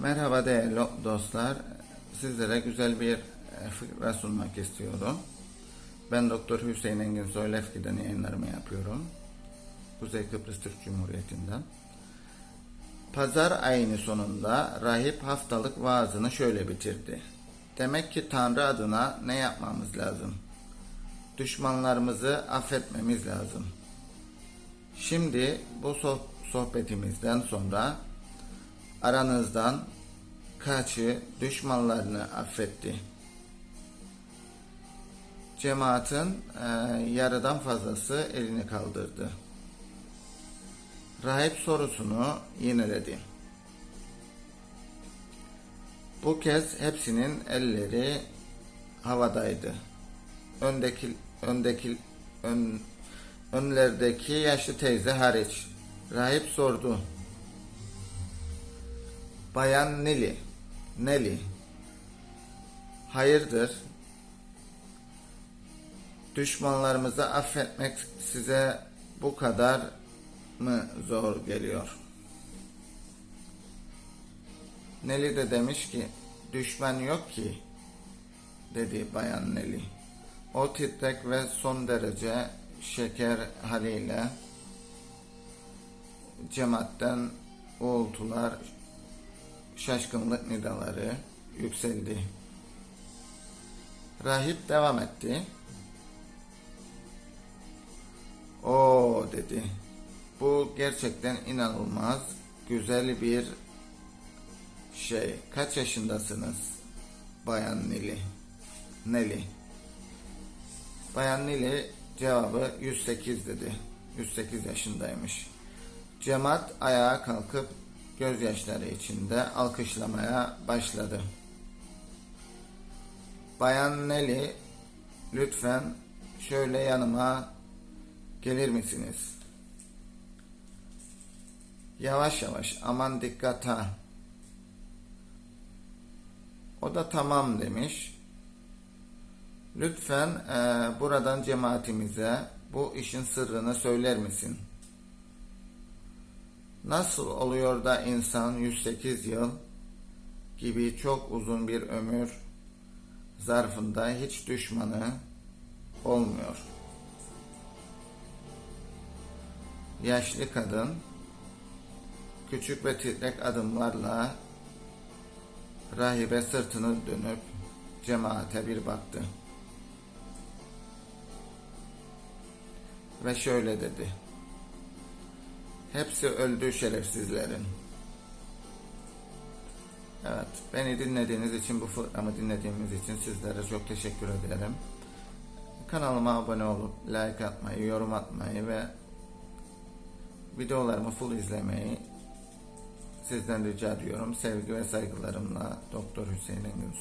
Merhaba değerli dostlar. Sizlere güzel bir fıkra sunmak istiyorum. Ben Doktor Hüseyin Engin Soylefki'den yayınlarımı yapıyorum. Kuzey Kıbrıs Türk Cumhuriyeti'nden. Pazar ayını sonunda rahip haftalık vaazını şöyle bitirdi. Demek ki Tanrı adına ne yapmamız lazım? Düşmanlarımızı affetmemiz lazım. Şimdi bu soh- sohbetimizden sonra aranızdan kaçı düşmanlarını affetti? Cemaatin e, yarıdan fazlası elini kaldırdı. Rahip sorusunu yineledi. Bu kez hepsinin elleri havadaydı. Öndeki öndeki ön, önlerdeki yaşlı teyze hariç. Rahip sordu. Bayan Neli. Neli. Hayırdır? Düşmanlarımızı affetmek size bu kadar mı zor geliyor? Neli de demiş ki düşman yok ki dedi bayan Neli. O titrek ve son derece şeker haliyle cemaatten uğultular, şaşkınlık nidaları yükseldi. Rahip devam etti. O dedi. Bu gerçekten inanılmaz güzel bir şey. Kaç yaşındasınız? Bayan Nili. Neli. Bayan Nili cevabı 108 dedi. 108 yaşındaymış. Cemaat ayağa kalkıp gözyaşları içinde alkışlamaya başladı. Bayan Neli lütfen şöyle yanıma gelir misiniz? Yavaş yavaş aman dikkat ha. O da tamam demiş. Lütfen e, buradan cemaatimize bu işin sırrını söyler misin? Nasıl oluyor da insan 108 yıl gibi çok uzun bir ömür zarfında hiç düşmanı olmuyor? Yaşlı kadın küçük ve titrek adımlarla rahibe sırtını dönüp cemaate bir baktı. Ve şöyle dedi. Hepsi öldü şerefsizlerin. Evet, beni dinlediğiniz için, bu fıkramı dinlediğiniz için sizlere çok teşekkür ederim. Kanalıma abone olup like atmayı, yorum atmayı ve videolarımı full izlemeyi sizden rica ediyorum. Sevgi ve saygılarımla Doktor Hüseyin Engin.